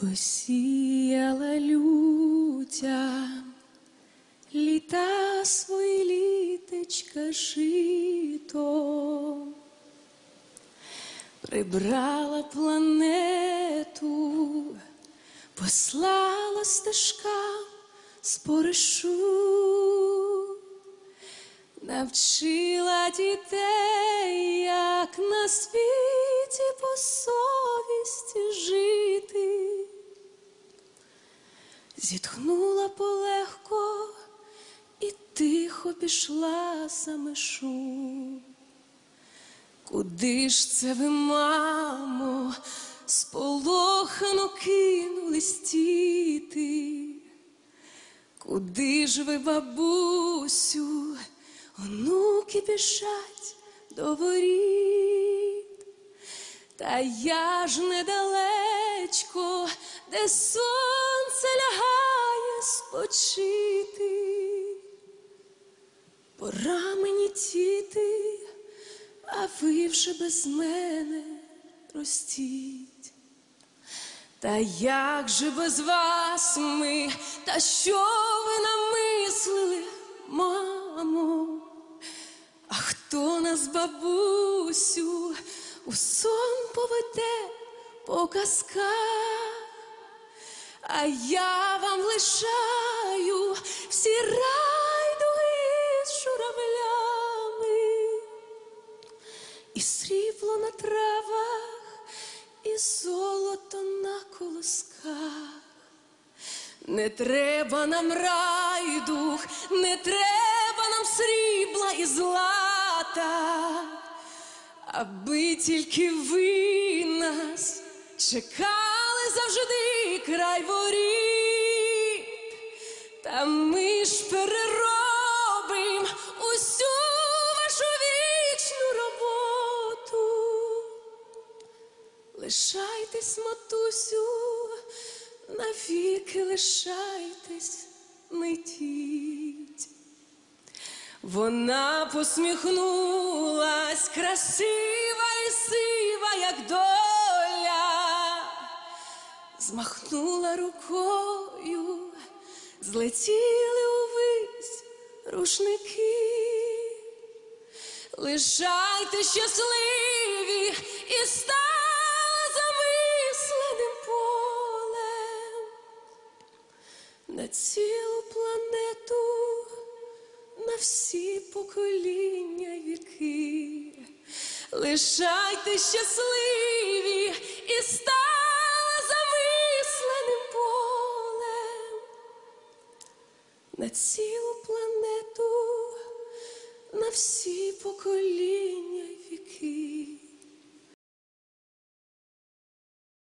Посіяла лютя літа свої літечка жито, прибрала планету, послала стежкам споришу, навчила дітей, як на світі по совісті Зітхнула полегко і тихо пішла за межу. Куди ж це ви, мамо, сполохано кинулись діти? Куди ж ви, бабусю, онуки біжать до воріт? Та я ж недалечко, де сонце лягає спочити. Пора мені тіти, а ви вже без мене ростіть. Та як же без вас ми, та що ви намислили, мамо? А хто нас, бабусю, у сон поведе по казках? А я вам лишаю всі райдуги з журавлями, і срібло на травах, і золото на колосках. Не треба нам райдух, не треба нам срібла і злата, аби тільки ви нас чекали завжди край воріт, та ми ж переробим усю вашу вічну роботу. Лишайтесь, матусю, навіки лишайтесь, йдіть. Вона посміхнулась, красива і сива, як доля, змахнула рукою, злетіли увись рушники. Лишайте щасливі і стали замисленим полем на цілу планету, на всі покоління віки. Лишайте щасливі і стали на цілу планету, на всі покоління.